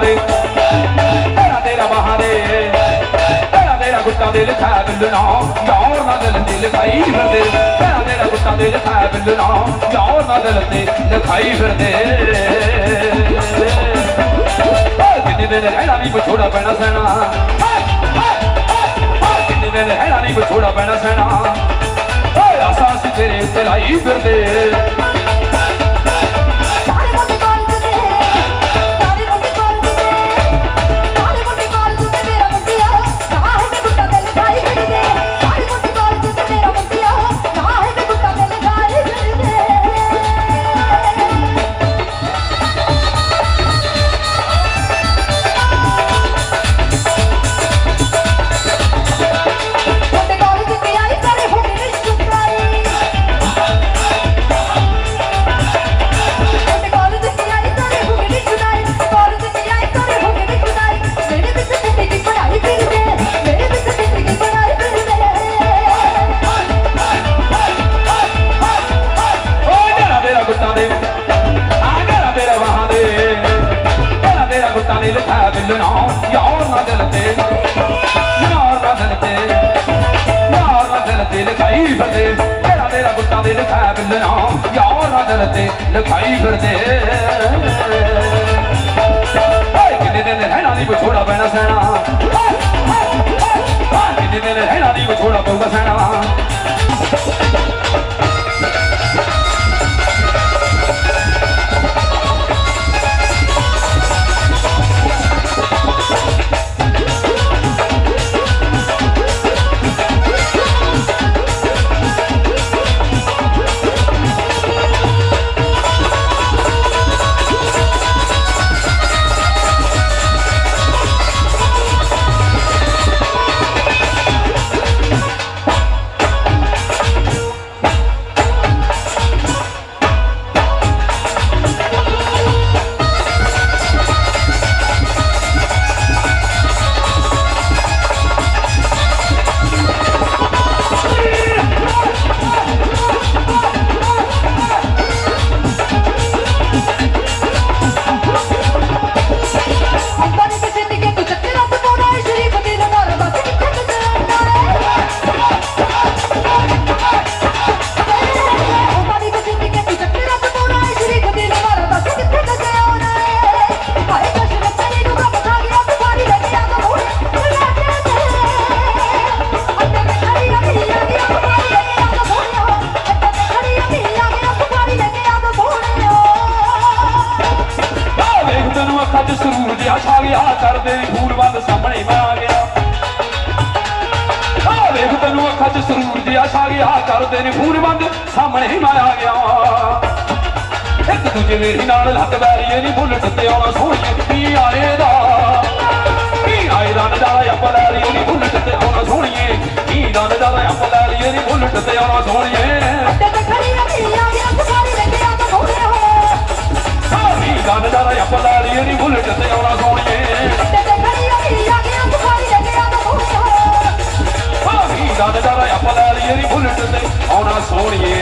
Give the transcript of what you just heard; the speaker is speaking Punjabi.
ਦੇ। ਤੇਰਾ ਤੇਰਾ ਬਹਾਰੇ ਤੇਰਾ ਤੇਰਾ ਗੁੱਟਾਂ ਦੇ ਲਿਖਾ ਬਿੱਲਣਾ ਯਾਰ ਨਾ ਦਿਲ ਤੇ ਲਿਖਾਈ ਫਿਰਦੇ। ਤੇਰਾ ਤੇਰਾ ਗੁੱਟਾਂ ਦੇ ਲਿਖਾ ਬਿੱਲਣਾ ਯਾਰ ਨਾ ਦਿਲ ਤੇ ਲਿਖਾਈ ਫਿਰਦੇ। ਓ ਕਿੰਨੇ ਦਿਨ ਰਹਿਣਾ ਨਹੀਂ ਵਿਛੋੜਾ ਪੈਣਾ ਸੈਣਾ ਓ ਕਿੰਨੇ ਨਹੀਂ ਵਿਛੋੜਾ ਪੈਣਾ ਸੈਣਾ ਓਏ ਆਸਾਂ ਸੀ ਤੇਰੇ ਉੱਤੇ ਲਾਈ ਫਿਰਦੇ। ਯਾਰ ਨਾ ਦਿਲ ਤੇ ਯਾਰ ਨਾ ਦਿਲ ਤੇ ਯਾਰ ਨਾ ਦਿਲ ਤੇ ਲਿਖਾਈ ਫਿਰਦੇ। ਤੇਰਾ ਤੇਰਾ ਗੁੱਟਾਂ ਦੇ ਲਿਖਾ ਬਿੱਲਣਾ ਯਾਰ ਨਾ ਦਿਲ ਤੇ ਲਿਖਾਈ ਫਿਰਦੇ। ਓਏ ਕਿੰਨੇ ਦਿਨ ਰਹਿਣਾ ਨਹੀਂ ਵਿਛੋੜਾ ਪੈਣਾ ਸੈਣਾ ਅੱਖਾਂ 'ਚ ਸਰੂਰ ਜਿਹਾ ਛਾ ਗਿਆ ਕਰਦੇ ਫੂਲ ਬੰਦ ਸਾਹਮਣੇ ਮੈਂ ਆ ਗਿਆ। ਆ ਵੇਖ ਤੈਨੂੰ ਅੱਖਾਂ 'ਚ ਸਰੂਰ ਜਿਹਾ ਛਾ ਗਿਆ ਕਰਦੇ ਨੇ ਫੂਲ ਬੰਦ ਸਾਹਮਣੇ ਮੈਂ ਆ ਗਿਆ। ਇੱਕ ਦੂਜੇ ਮੇਰੀ ਨਾਲ ਲੱਗ ਬੈਰੀਏ ਨਹੀਂ ਬੁੱਲਟ ਤੇ ਆਉਣਾ ਸੋਹਣੀਏ ਕੀ ਆਏ ਦਾ। ਕੀ ਆਏ ਦਾ ਨਜ਼ਾਰਾ ਆਪਾਂ ਲੈ ਲਈਏ ਨਹੀਂ ਬੁੱਲਟ ਤੇ ਆਉਣਾ ਸੋਹਣੀਏ। ਕੀ ਦਾ ਨਜ਼ਾਰਾ ਆਪਾਂ ਲੈ ਲਈਏ ਨਹੀਂ ਬੁੱਲਟ ਤੇ ਆਉਣਾ ਸੋਹਣੀਏ। ਤੇ ਖੜੀ ਰਵੀ ਆ ਗਿਆ ਤੂੰ ਪਾਣੀ ਲੈ ਕੇ ਆ ਤਾਂ ਮੂਹਰੇ ਕੀ ਦਾ ਨਜ਼ਾਰਾ ਆਪਾਂ ਲੈ Tony